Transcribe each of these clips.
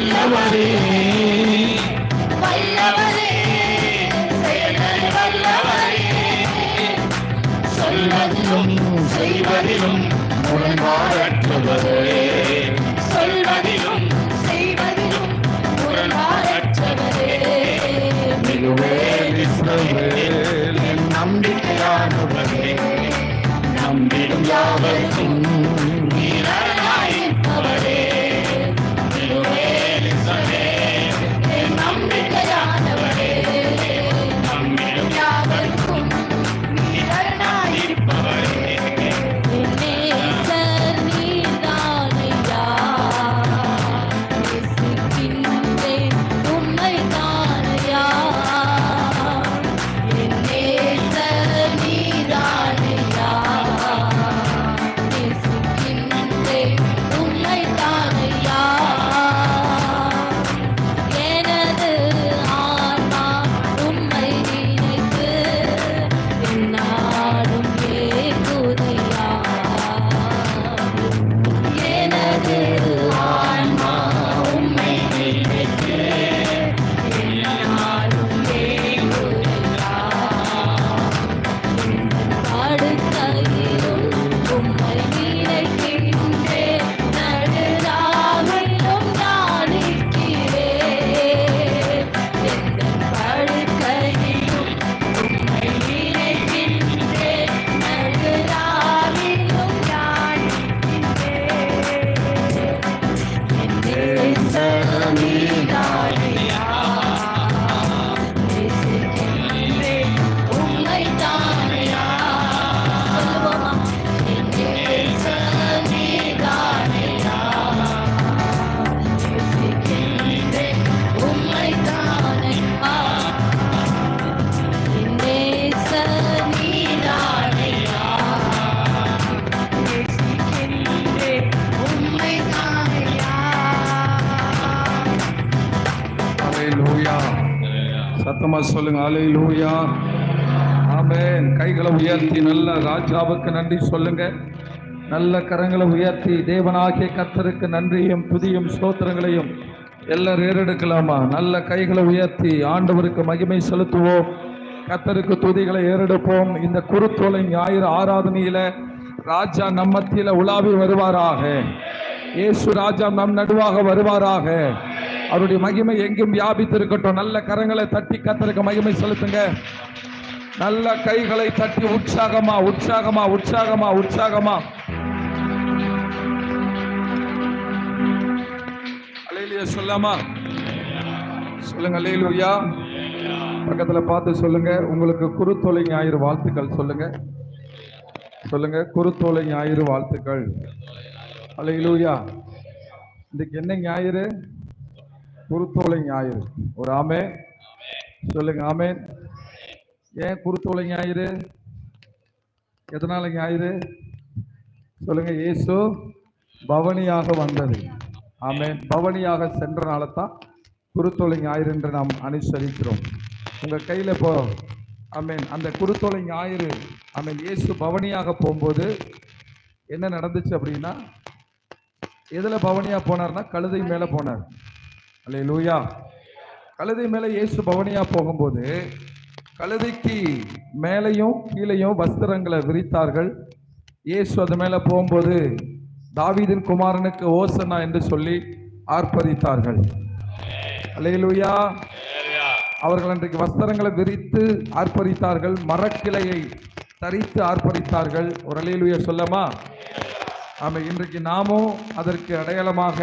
வல்லவரே வல்லவரே செயல்களில் வல்லவரே சொல்வதிலும் செய்வதிலும் முரண்பாடற்றவரே. சொல்வதிலும் செய்வதிலும் முரண்பாடற்றவரே. மிகுவேல் இஸ்ரவேல் என் நம்பிக்கையானவரே. நம்பிடும் யாவர்க்கும் ராஜாவுக்கு நன்றி சொல்லுங்க. நல்ல கரங்களை உயர்த்தி தேவனாகிய கத்தருக்கு நன்றியும் புதியும் ஸ்தோத்திரங்களையும் எல்லாரும் ஏறெடுக்கலாமா? நல்ல கைகளை உயர்த்தி ஆண்டவருக்கு மகிமை செலுத்துவோம். கத்தருக்கு துதிகளை ஏறெடுப்போம். இந்த குருத்தோலை ஞாயிறு ஆராதனையில ராஜா நம் மத்தியில உலாவி வருவாராக. இயேசு ராஜா நம் நடுவாக வருவாராக. அவருடைய மகிமை எங்கும் வியாபித்திருக்கட்டும். நல்ல கரங்களை தட்டி கத்தருக்கு மகிமை செலுத்துங்க. நல்ல கைகளை தட்டி உற்சாகமா உற்சாகமா உற்சாகமா உற்சாகமா. அலையிலியா சொல்லாமா? சொல்லுங்க அலையிலுயா பக்கத்துல பார்த்து சொல்லுங்க. உங்களுக்கு குருத்தோலை ஞாயிறு வாழ்த்துக்கள் சொல்லுங்க. சொல்லுங்க குருத்தோலை ஞாயிறு வாழ்த்துக்கள். அலையிலுயா இன்னைக்கு என்ன ஞாயிறு? குருத்தோலை ஞாயிறு. ஒரு ஆமே சொல்லுங்க ஆமேன். ஏன் குருத்தோலை ஞாயிறு? எதனால ஞாயிறு? சொல்லுங்க இயேசு பவனியாக வந்தது. ஆமென். பவனியாக சென்றனால தான் குருத்தோலை ஞாயிறு என்று நாம் அனுசரிக்கிறோம். உங்கள் கையில் இப்போ ஆமீன். அந்த குருத்தோலை ஞாயிறு ஆமீன் இயேசு பவனியாக போகும்போது என்ன நடந்துச்சு அப்படின்னா எதில் பவனியாக போனார்னா கழுதை மேலே போனார். அல்லே லூயா கழுதை மேலே இயேசு பவனியாக போகும்போது கழுதைக்கு மேலையும் கீழையும் வஸ்திரங்களை விரித்தார்கள். இயேசு அது மேலே போகும்போது தாவீதின் குமாரனுக்கு ஓசனா என்று சொல்லி ஆர்ப்பரித்தார்கள். அலையிலுயா அவர்கள் அன்றைக்கு வஸ்திரங்களை விரித்து ஆர்ப்பரித்தார்கள் மரக்கிளையை தரித்து ஆர்ப்பரித்தார்கள். ஒரு அல்லேலூயா சொல்லமா? ஆமாம் இன்றைக்கு நாமும் அதற்கு அடையாளமாக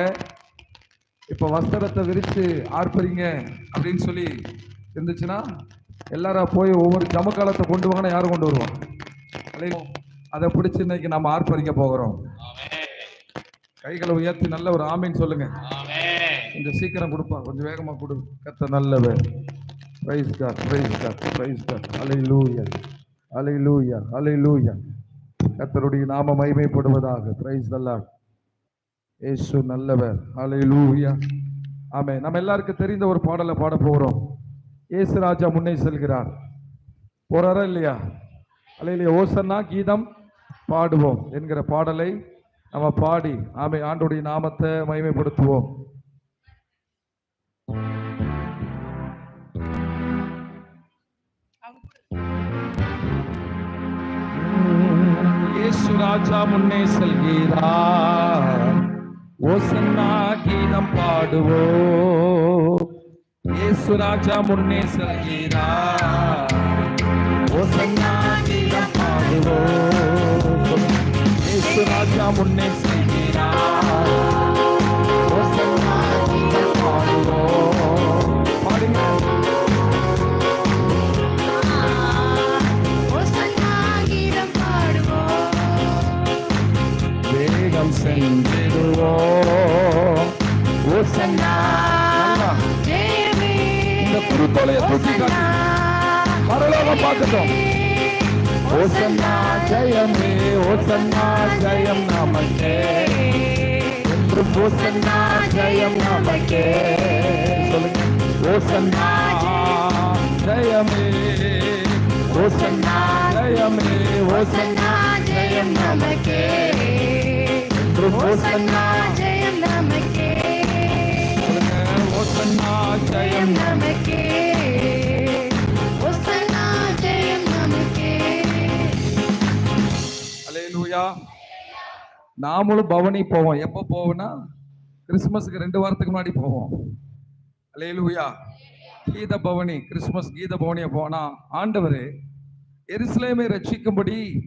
இப்போ வஸ்திரத்தை விரித்து ஆர்ப்பரிங்க அப்படின்னு சொல்லி இருந்துச்சுன்னா எல்லாரும் போய் ஒவ்வொரு ஜமக்காலத்தை கொண்டு வாங்கன்னா யாரும் கொண்டு வருவோம் அதை பிடிச்சி இன்னைக்கு நம்ம ஆர்ப்பரிக்க போகிறோம். கைகளை உயர்த்தி நல்ல ஒரு ஆமின்னு சொல்லுங்க. கொஞ்சம் சீக்கிரம் கொடுப்பா. கொஞ்சம் வேகமா கொடு. கத்த நல்லவர். பிரைஸ் கார் பிரைஸ் கார் பிரைஸ் அலை லூய்யா அலை லூய்யா கத்தனுடைய நாம மைமைப்படுவதாக பிரைஸ் நல்லா ஏசு நல்லவர் நல்லவர். லூயா ஆமே நம்ம எல்லாருக்கும் தெரிந்த ஒரு பாடலை பாட போகிறோம். இயேசு ராஜா முன்னே செல்கிறார். போறாரா இல்லையா? இல்லையா ஓசன்னா கீதம் பாடுவோம் என்கிற பாடலை நம்ம பாடி ஆமை ஆண்டுடைய நாமத்தை மகிமைப்படுத்துவோம். இயேசு ராஜா முன்னே செல்கிறார். ஓசன்னா கீதம் பாடுவோ இயேசு ராஜா முன்னே பாடுவோ இயேசு ராஜா முன்னே பாடுவோம் வேகம் சென்றிடுவோ ஓசன்னா இந்த குருத்தோலையை தூக்கி காட்டு பரலோகம் பார்க்கட்டும் ஓசன்னா ஜெயமே ஓசன்னா ஜெயம் நமக்கே என்று ஓசன்னா ஜெயம் நமக்கே சொல்லுங்க ஓசன்னா ஜெயமே ஓசன்னா ஜெயமே ஓசன்னா ஜெயம் நமக்கே என்று ஓசன்னா ஜெயம் நமக்கே சொல்லுங்க ஓசன்னா ஜெயம் நமக்கே. ஓசன்னா ஜெயம் நமக்கே. நாமளும் பவனி போவோம். எப்போ போவோம்னா? கிறிஸ்மஸ்க்கு ரெண்டு வாரத்துக்கு முன்னாடி போவோம். அல்லேலூயா கீத பவனி கிறிஸ்மஸ் கீத பவனியை போனா ஆண்டவர் எருசலேமை ரட்சிக்கும்படி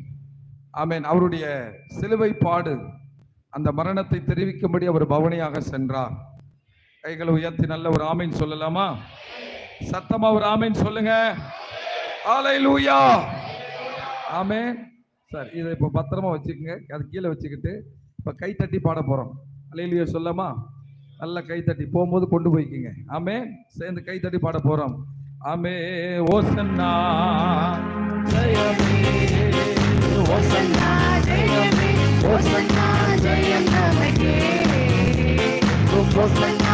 ஆமென் அவருடைய சிலுவை பாடு அந்த மரணத்தை தெரிவிக்கும்படி அவர் பவனியாக சென்றார். கைகளை உயர்த்தி நல்ல ஒரு ஆமைன்னு சொல்லலாமா? சத்தமா ஒரு ஆமைன்னு சொல்லுங்க. லூயா ஆமே சார் இதை இப்போ பத்திரமா வச்சுக்கோங்க. அது கீழே வச்சுக்கிட்டு இப்போ கை தட்டி பாட போகிறோம் அலையிலியோ சொல்லாமா நல்லா கை தட்டி போகும்போது கொண்டு போய்க்குங்க. ஆமே சேர்ந்து கை தட்டி பாட போகிறோம் ஆமே ஓசன்னா ஜெயமே. ஓசன்னா ஜெயமே. ஓசன்னா ஜெயம் நமக்கே ஓசன்னா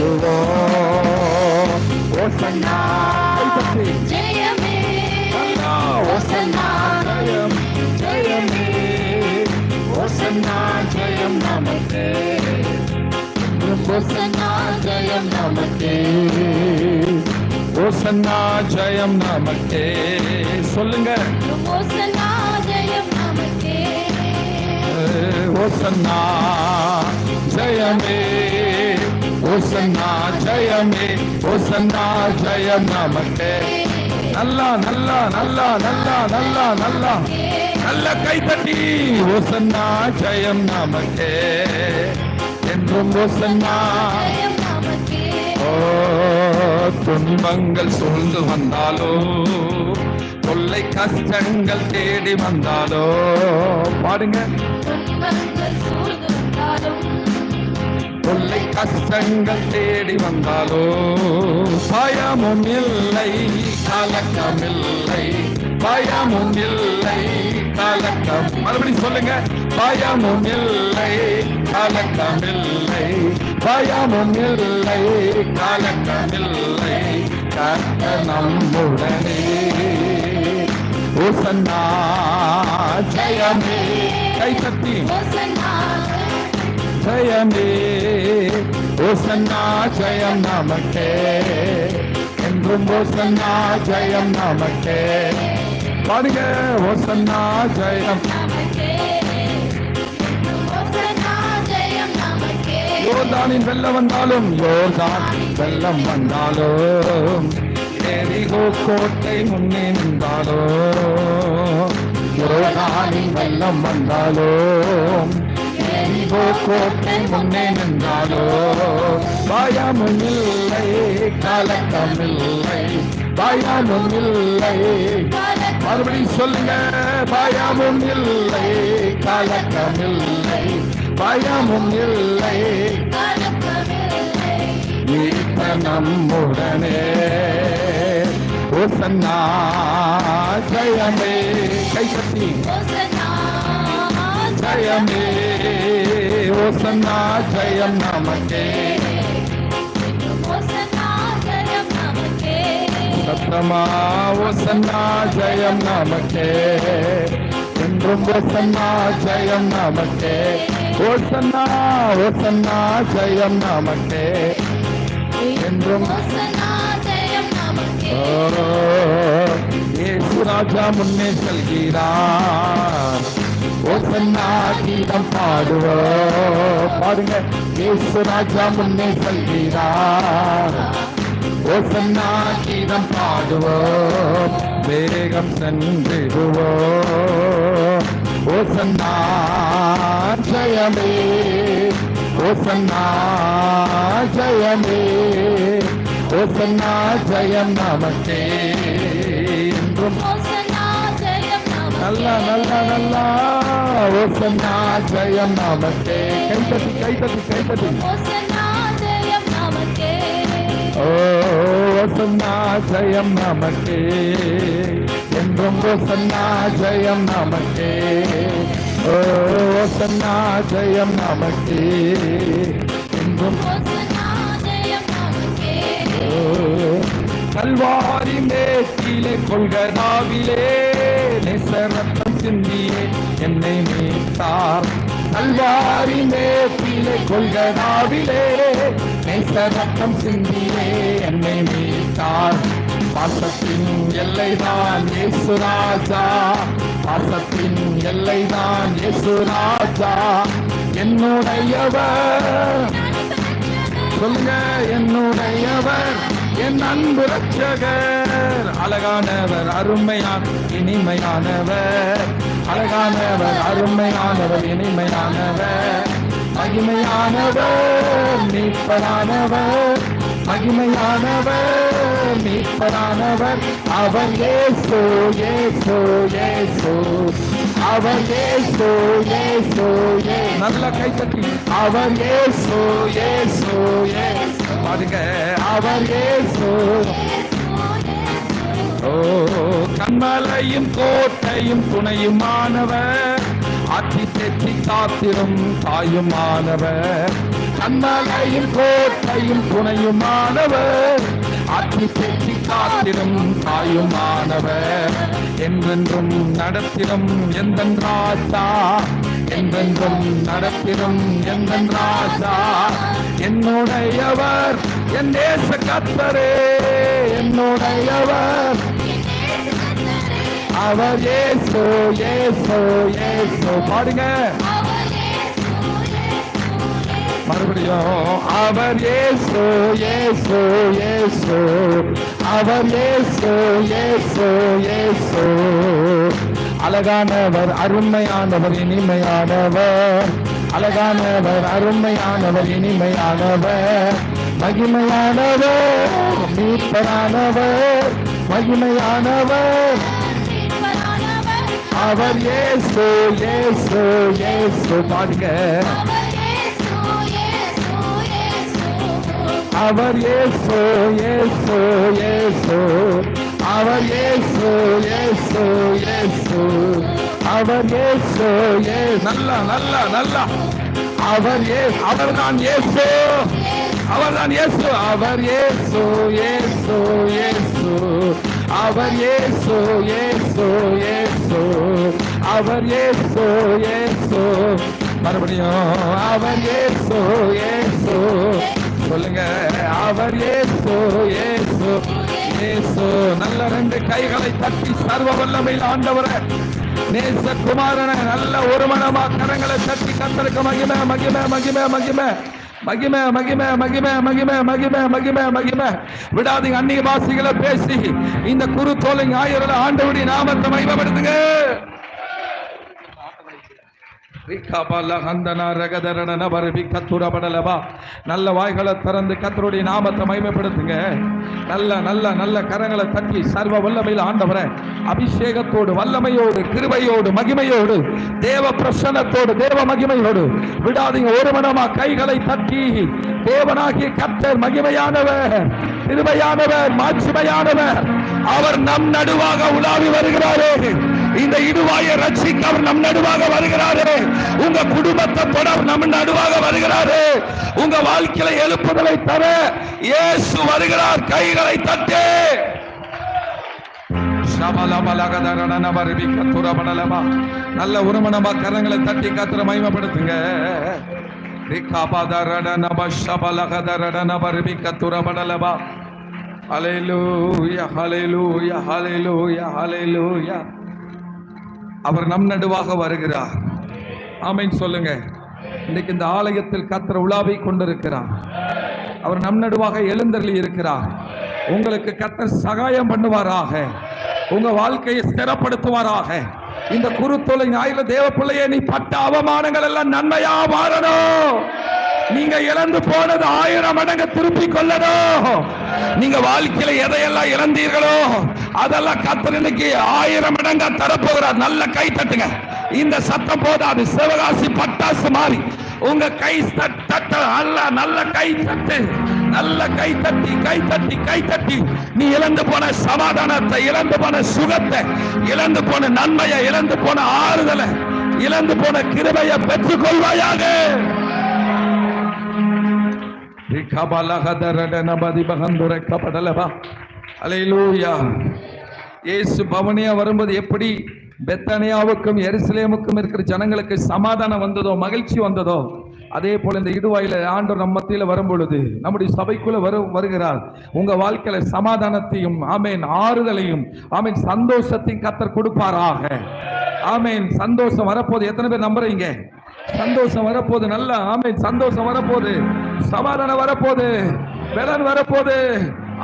போற்றிடுவோம் ஓசன்னா கைத்தட்டி ஜெயமே அல்லா ஓசன்னா ஜெயம் ஜெயமே ஓசன்னா ஜெயம் நமக்கே என்றும் ஓசன்னா ஜெயம் நமக்கே ஓசன்னா ஜெயம் நமக்கே சொல்லுங்க ஓசன்னா ஜெயம் நமக்கே ஓசன்னா ஜெயமே ஓசன்னா ஜெயமே ஓசன்னா ஜெயம் நமக்கே நல்லா நல்லா நல்லா நல்லா நல்லா நல்லா. நல்ல கைத்தட்டி ஓசன்னா ஜெயம் நமக்கே என்றும் ஓசன்னா துன்பங்கள் சூழ்ந்து வந்தாலோ தொல்லை கஷ்டங்கள் தேடி வந்தாலோ. பாடுங்க. துன்பங்கள் சூழ்ந்து வந்தாலும் தொல்லை கஷ்டங்கள் தேடி வந்தாலோ? பயமும் இல்லை கலக்கமில்லை. பயமும் இல்லை கலக்கம். மறுபடி சொல்லுங்க. பயமும் இல்லை கலக்கமில்லை. பயமும் இல்லை கலக்கமில்லை. கர்த்த நம்முடனே. ஓசன்னா ஜெயமே. கைத்தட்டி ஓசன்னா ஜயமே. ஓசன்னா ஜயம் நமக்கே. என்றும் ஓசன்னா ஜயம் நமக்கே. பாடுங்க ஓசன்னா ஜயம். யோர்தானின் வெள்ளம் வந்தாலும் யோர்தான் வெள்ளம் வந்தாலும் எரிகோ கோட்டை முன்னே நின்றாலோ. யோர்தானின் வெள்ளம் வந்தாலும் எரிகோ கோட்டை முன்னே நின்றாலோ பயமும் இல்லை கலக்கம் இல்லை பயமும் இல்லை மறுபடியும் சொல்லுங்க பயமும் இல்லை கலக்கம் இல்லை பயமும் இல்லை கலக்கமில்லை நம்முடனே ஓசன்னா ஜெயமே. கைப்பற்றி ஓசனா ஜெயமே ஓசன்னா ஜெயம் நமக்கே ஓசனா ஜெயம் நமக்கே சத்தமா ஓசன்னா ஜெயம் நமக்கே என்றும் ஓசன்னா ஜெயம் நமக்கே ஓசன்னா ஓசன்னா ஜெயம் நமக்கே என்றும் ஓசனா ஜெயம் நமக்கே இயேசு ராஜா முன்னே செல்கிறார் ஓசன்னா கீதம் பாடுவோம் பாடுங்க. ஏசு ராஜா முன்னே செல்கிறார். ஓசன்னா கீதம் பாடுவோம் வேகம் சென்றிடுவோம் ஓசன்னா ஜயமே. ஓசன்னா ஜயமே. ஓசன்னா ஜயம் நமக்கே. என்றும் நல்லா நல்லா நல்லா. ஓசன்னா ஜெயம் நமக்கே. கைத்தட்டி கைத்தட்டி கைத்தட்டி. ஓசன்னா ஜெயம் நமக்கே. என்றும் ஓசன்னா ஜெயம் நமக்கே. ஓ ஓசன்னா ஜெயம் நமக்கே. என்றும் கல்வாரி மேற்கிலே கொள்கதாவிலே நெசரத்தம் சிந்தியே என்னை மீட்டார். கல்வாரிலே பிள்ளை கொள்கதாவிலே நெசரத்தம் சிந்தியே என்னை மீட்டார். பாசத்தின் எல்லைதான் இயேசு ராஜா. பாசத்தின் எல்லைதான் இயேசு ராஜா. என்னுடையவர். சொல்லுங்க என்னுடையவர். என் அன்பு ரட்சகர் அழகானவர் அருமையான் இனிமையானவர். அழகானவர் அருமையானவர் இனிமையானவர். மகிமையானவர் மீட்பரானவர். மகிமையானவர் மீட்பரானவர். அவர் இயேசு இயேசு இயேசு. அவர் இயேசு இயேசு இயேசு. நல்ல கைத்தட்டி. அவர் இயேசு இயேசு இயேசு. பாருங்க. அவர் இயேசு ஓ கண்மலையும் கோட்டையும் துணையுமானவர். ஆட்சி தெற்றி காத்திரும் தாயுமானவர். கண்மலையும் கோட்டையும் துணையுமானவர். ஆட்சி தெற்றி காத்திரும் தாயுமானவர். என்றென்றும் நடத்திடும் எந்தன் ராஜா? என்றென்றும் நடத்திடும் எந்தன் ராஜா? என்னுடையவர் என் தேச கத்தரே என்னுடையவர். அவர் ஏசோ ஏசோ ஏசோ. பாடுங்க. மறுபடியும் அவர் ஏசோ ஏசோ ஏசோ. அவர் ஏசோ ஏசோ ஏசோ. அழகானவர் அருமையானவர் இனிமையானவர். அழகானவர் அருமையானவர் இனிமையானவர் மகிமையானவர் மீட்பரானவர் மகிமையானவர். அவர் ஏசு ஏசு ஏசு பாடுங்க. அவர் ஏசு ஏசு ஏசு அவர் ஏசு ஏசு ஏசு அவர் ஏசோ நல்லா நல்லா நல்லா. அவர் ஏ அவர் தான் ஏசோ அவர் தான் ஏசோ அவர் ஏசோ ஏசோ ஏசோ அவர் ஏசோ ஏசோ ஏசோ அவர் ஏசோ ஏசோ மறுபடியும் அவர் ஏசோ ஏசோ சொல்லுங்க. அவர் ஏசோ ஏசோ ஏசோ நல்ல ரெண்டு கைகளை தட்டி சர்வ வல்லமையில் ஆண்டவரை. நேச குமாரனை நல்ல ஒரு மனமா கரங்களை தட்டி கத்தருக்கு மகிமை மகிமை மகிமை மகிமை. மகிமை மகிமை மகிமை மகிமை மகிமை மகிமை மகிமை. விடாதீங்க அந்நிய வாசிகளை பேசி இந்த குரு தோலை ஞாயிறு ஆண்டவடி நாமத்தை மகிமைப்படுத்துங்க நல்ல வாய்களை திறந்து கத்தருடைய நாமத்தை மகிமைப்படுத்துங்க. நல்ல நல்ல நல்ல கரங்களை தட்டி சர்வ வல்லமையில் ஆண்டவரை அபிஷேகத்தோடு வல்லமையோடு கிருபையோடு மகிமையோடு தேவ பிரசன்னத்தோடு தேவ மகிமையோடு விடாதீங்க. ஒரு மனமா கைகளை தட்டி தேவனாகிய கத்தர் மகிமையானவர் கிருபையானவர் மாட்சிமையானவர் அவர் நம் நடுவாக உலாவி வருகிறாரே. இந்த இடுவாயை ரட்சிக்க அவர் நம் நடுவாக வருகிறாரு. உங்க குடும்பத்தை தொட அவர் நம் நடுவாக வருகிறாரு. உங்க வாழ்க்கையில எழுப்புதலை தர இயேசு வருகிறார். கைகளை தட்டே. நல்ல உருமணமா கரங்களை தட்டி கத்திர மகிமைப்படுத்துங்க. ரிக்காபதரடனப சபலகதரடனபரிபிக்கத்துரபடலபா. ஹalleluya ஹalleluya. அவர் நம் நடுவாக வருகிறார். ஆமைன்னு சொல்லுங்க. இன்னைக்கு இந்த ஆலயத்தில் கத்திர உலாவை கொண்டிருக்கிறார். அவர் நம் நடுவாக எழுந்தருளி இருக்கிறார். உங்களுக்கு கத்தர் சகாயம் பண்ணுவாராக. உங்க வாழ்க்கையை ஸ்திரப்படுத்துவாராக. இந்த குருத்தொலை ஞாயிறு தேவ பிள்ளையே நீ பட்ட அவமானங்கள் எல்லாம் நன்மையா மாறணும். நீங்க இழந்து போனது ஆயிரம் மடங்கு திருப்பி கொள்ளணும். நீங்க வாழ்க்கையில எதையெல்லாம் இழந்தீர்களோ அதெல்லாம் கத்தர் இன்னைக்கு ஆயிரம் இடங்க தரப்போகிறார். நல்ல கை தட்டுங்க. இந்த சத்தம் போதாது. சிவகாசி பட்டாசு மாறி உங்க கை தட்ட அல்ல நல்ல கை தட்டு. நல்ல கை தட்டி கை தட்டி கை தட்டி. நீ இழந்து போன சமாதானத்தை இழந்து போன சுகத்தை இழந்து போன நன்மையை இழந்து போன ஆறுதலை இழந்து போன கிருபையை பெற்றுக் கொள்வாயாக அல்லேலூயா இயேசு பவனியா வரும்போது எப்படி பெத்தனியாவுக்கும் எருசலேமுக்கும் இருக்கிற ஜனங்களுக்கு சமாதானம் வந்ததோ மகிழ்ச்சி வந்ததோ அதே போல இந்த இடுவாயில ஆண்டவர் நம்ம மத்தியில் வரும் பொழுது நம்முடைய சபைக்குள்ள வரு வருகிறார். உங்க வாழ்க்கையில சமாதானத்தையும் ஆமேன் ஆறுதலையும் ஆமேன் சந்தோஷத்தையும் கத்தர் கொடுப்பாராக. ஆமேன் சந்தோஷம் வரப்போது எத்தனை பேர் நம்புறீங்க? சந்தோஷம் வரப்போது நல்லா ஆமேன் சந்தோஷம் வரப்போது சமாதானம் வரப்போது பலன் வரப்போது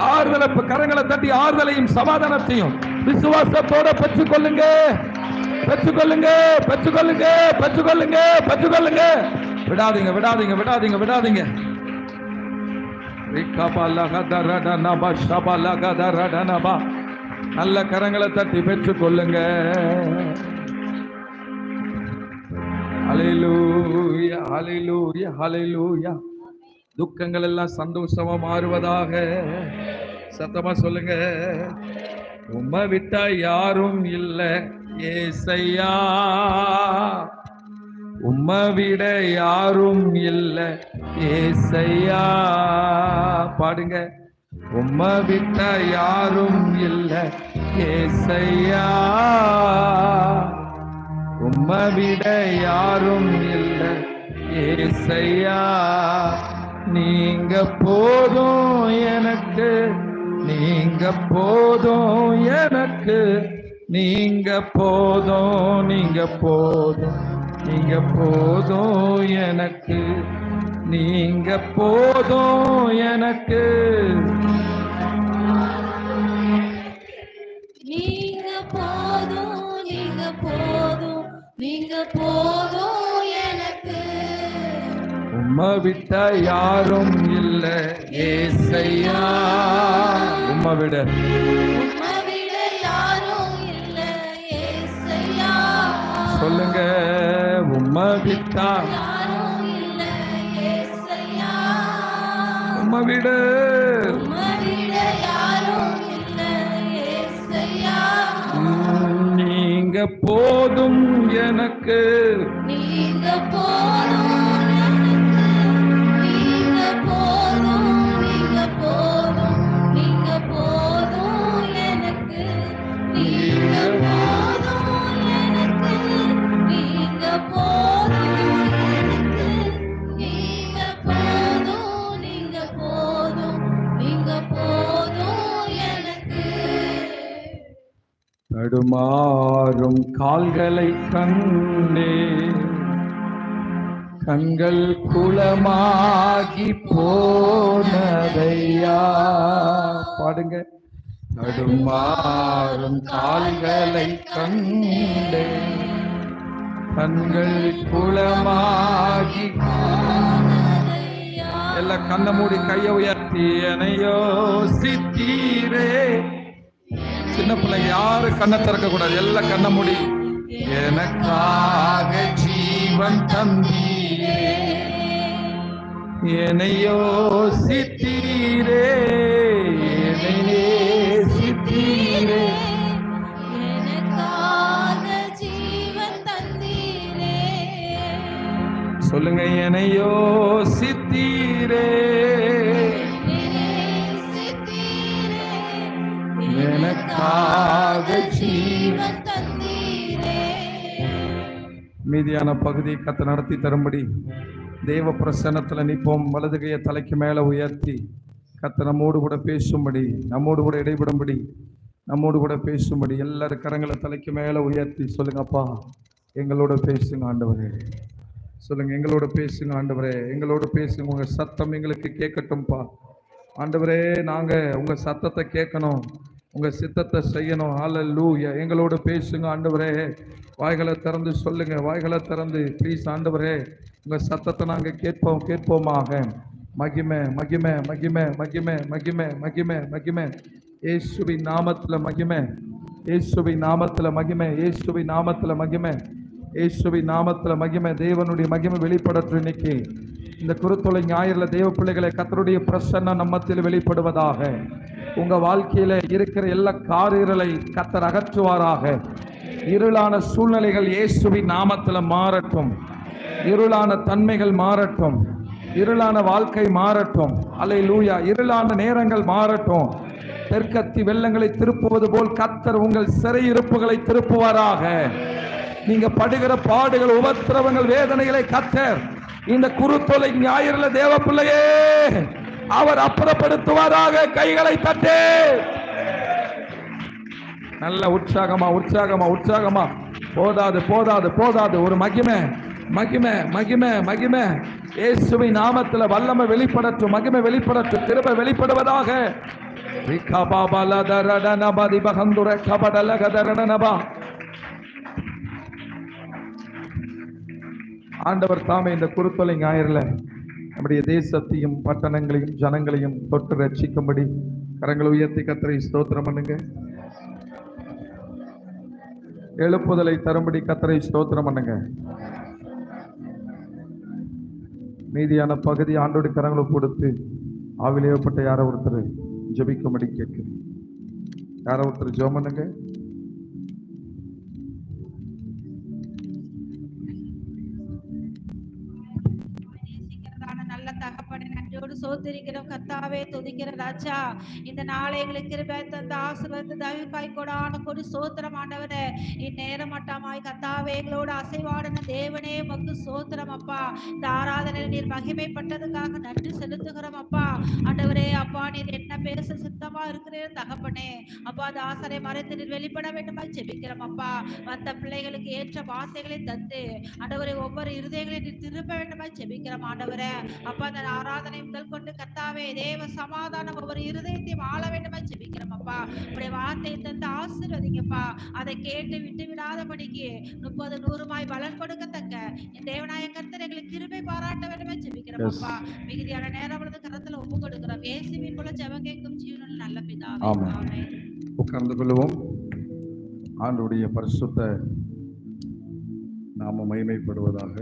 ஆறுதலை கரங்களை தட்டி ஆறுதலையும் சமாதானத்தையும் விசுவாசத்தோட பெற்றுக் கொள்ளுங்க பெற்றுக் கொள்ளுங்க பெற்றுக் கொள்ளுங்க பெற்றுக் கொள்ளுங்க பெற்றுக் கொள்ளுங்க விடாதீங்க விடாதீங்க விடாதீங்க. விடாதீங்க நல்ல கரங்களை தட்டி பெற்றுக் கொள்ளுங்க அலையிலூயா அலையிலூயா அலையிலூயா துக்கங்கள் எல்லாம் சந்தோஷமா மாறுவதாக. சத்தமா சொல்லுங்க. உம்மை விட்டா யாரும் இல்லை ஏசையா. உம்மை விட யாரும் இல்லை ஏசையா. பாடுங்க. உம்மை விட்டா யாரும் இல்லை ஏசையா. உம்மை விட யாரும் இல்லை ஏசையா. நீங்க போதும் எனக்கு நீங்க போதும் எனக்கு. நீங்க போதும் நீங்க போதும் நீங்க போதும் எனக்கு. நீங்க போதும் எனக்கு. நீங்க போதும் நீங்க போதும் நீங்க போதும் உம்மை விட்ட யாரும் இல்லை. ஏசையா. உம்மை விட சொல்லுங்க உம்மை விட்டா உம்மை விட நீங்க போதும் எனக்கு. நீங்க போதும் தடுமாறும் கால்களை கண்டே. கண்கள் குளமாகி போனதையா? பாடுங்க. தடுமாறும் கால்களை கண்டே. கண்கள் குளமாகி எல்லாம் கண்ண மூடி கையை உயர்த்தி என யோசித்தீரே. சின்ன பிள்ளைங்க யாரு கண்ணை திறக்க கூடாது? எல்லாம் கண்ண மூடி. எனக்காக ஜீவன் தந்தீரே. என்னையோ சித்தீரே மீதியான பகுதி கத்த நடத்தி தரும்படி தேவ பிரசனத்தில் நிற்போம். வலது கையை தலைக்கு மேலே உயர்த்தி கத்த நம்மோடு கூட பேசும்படி நம்மோடு கூட இடைபடும்படி நம்மோடு கூட பேசும்படி எல்லாரும் கரங்களை தலைக்கு மேலே உயர்த்தி சொல்லுங்கப்பா எங்களோட பேசுங்க ஆண்டவரே. சொல்லுங்க எங்களோட பேசுங்க ஆண்டவரே. எங்களோட பேசுங்க உங்கள் சத்தம் எங்களுக்கு கேட்கட்டும்ப்பா ஆண்டவரே நாங்கள் உங்கள் சத்தத்தை கேட்கணும். உங்க சித்தத்தை செய்யணும். ஹalleluya எங்களோட பேசுங்க ஆண்டவரே. வாய்களை திறந்து சொல்லுங்க. வாய்களை திறந்து ப்ளீஸ் ஆண்டவரே. உங்க சத்தத்தை நாங்கள் கேட்போம் கேட்போமாக. மகிமை மகிமை மகிமை மகிமை மகிமை மகிமை மகிமை. ஏசுவி நாமத்தில் மகிமை. ஏசுவி நாமத்தில் மகிமை. ஏசுவி நாமத்தில் மகிமை. ஏசுவி நாமத்தில் மகிமை. தேவனுடைய மகிமை வெளிப்படட்டும் இன்னைக்கு. இந்த குருத்தொலை ஞாயிறுல தேவ பிள்ளைகளை கத்தருடைய பிரசன்னம் நம்மத்தில் வெளிப்படுவதாக. உங்க வாழ்க்கையில இருக்கிற எல்லா காரிரலை கத்தர் அகற்றுவாராக. இருளான சூழ்நிலைகள் இயேசுவின் நாமத்துல மாறட்டும். இருளான தன்மைகள் மாறட்டும். இருளான வாழ்க்கை மாறட்டும். அலை லூயா இருளான நேரங்கள் மாறட்டும். தெற்கத்தி வெள்ளங்களை திருப்புவது போல் கத்தர் உங்கள் சிறையிருப்புகளை திருப்புவாராக. நீங்க படுகிற பாடுகள் உபத்திரவங்கள் வேதனைகளை கத்தர் இந்த குறுத்தொலை ஞாயிறுல தேவ பிள்ளையே அவர் அப்புறப்படுத்துவாராக கைகளை தட்டு. நல்ல உற்சாகமா உற்சாகமா உற்சாகமா. போதாது போதாது போதாது. ஒரு மகிமை மகிமை மகிமை மகிமை. இயேசுவை நாமத்தில் வல்லமை வெளிப்படட்டும் மகிமை வெளிப்படட்டும் திரும்ப வெளிப்படுவதாக. ஆண்டவர் தாமே இந்த குருத்தொலை ஞாயிறில் நம்முடைய தேசத்தையும் பட்டணங்களையும் ஜனங்களையும் தொட்டு ரட்சிக்கும்படி கரங்களை உயர்த்தி கத்தரை ஸ்தோத்திரம் பண்ணுங்க. எழுப்புதலை தரும்படி கத்தரை ஸ்தோத்திரம் பண்ணுங்க. மீதியான பகுதி ஆண்டோடு கரங்களை கொடுத்து ஆவிலேயப்பட்ட யாரோ ஒருத்தர் ஜபிக்கும்படி கேட்கிறேன். யாரோ ஒருத்தர் ஜெபம் பண்ணுங்க. சோத்திருக்கிறோம். கத்தாவே துதிக்கிற ராஜா. இந்த நாளை எங்களுக்கு கிருபை தந்த ஆசீர்வாதத்தை தவிப்பாய் கொடான கொடு சோத்திரம் ஆண்டவரே. இந்நேரம் மட்டமாய் கத்தாவே எங்களோட அசைவாடன தேவனே மக்கு சோத்திரம் அப்பா. இந்த ஆராதனை நீர் மகிமைப்பட்டதுக்காக நன்றி செலுத்துகிறோம் அப்பா. ஆண்டவரே அப்பா நீர் என்ன பேச சித்தமா இருக்கிறேன் தகப்பனே. அப்பா தாசரை மறைத்து நீர் வெளிப்பட வேண்டுமாய் ஜெபிக்கிறோம் அப்பா. மற்ற பிள்ளைகளுக்கு ஏற்ற வார்த்தைகளை தந்து ஆண்டவரை ஒவ்வொரு இருதயங்களை நீர் திருப்ப வேண்டுமாய் ஜெபிக்கிறோம் ஆண்டவரே. அப்பா அந்த ஆராதனை முதல் கொண்டு கத்தாவே தேவ சமாதானம் ஒவ்வொரு இருதயத்தையும் ஆள வேண்டுமா ஜெபிக்கிறோம் அப்பா. உடைய வார்த்தையை தந்து ஆசீர்வதிங்கப்பா. அதை கேட்டு விட்டு விடாதபடிக்கு முப்பது நூறுமாய் பலன் கொடுக்கத்தக்க இந்த தேவநாய கர்த்தர் எங்களுக்கு கிருபை பாராட்ட வேண்டுமா ஜெபிக்கிறோம். அப்பா. மிகுதியான நேரம் பொழுது கரத்துல ஒப்பு கொடுக்கிறோம். இயேசுவின் போல ஜெபம் கேட்கும் ஜீவனில் நல்ல பிதாவே. உட்கார்ந்து கொள்வோம் ஆண்டுடைய பரிசுத்த நாம மகிமைப்படுவதாக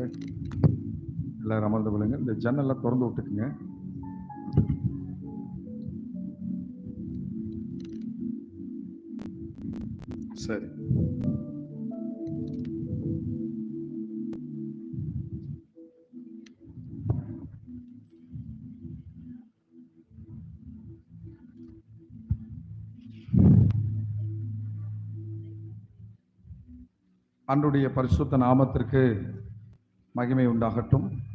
எல்லாரும் அமர்ந்து கொள்ளுங்க. இந்த ஜன்னல்லாம் திறந்து விட்டுக்குங்க. சரி. அன்றுடைய பரிசுத்த நாமத்திற்கு மகிமை உண்டாகட்டும்.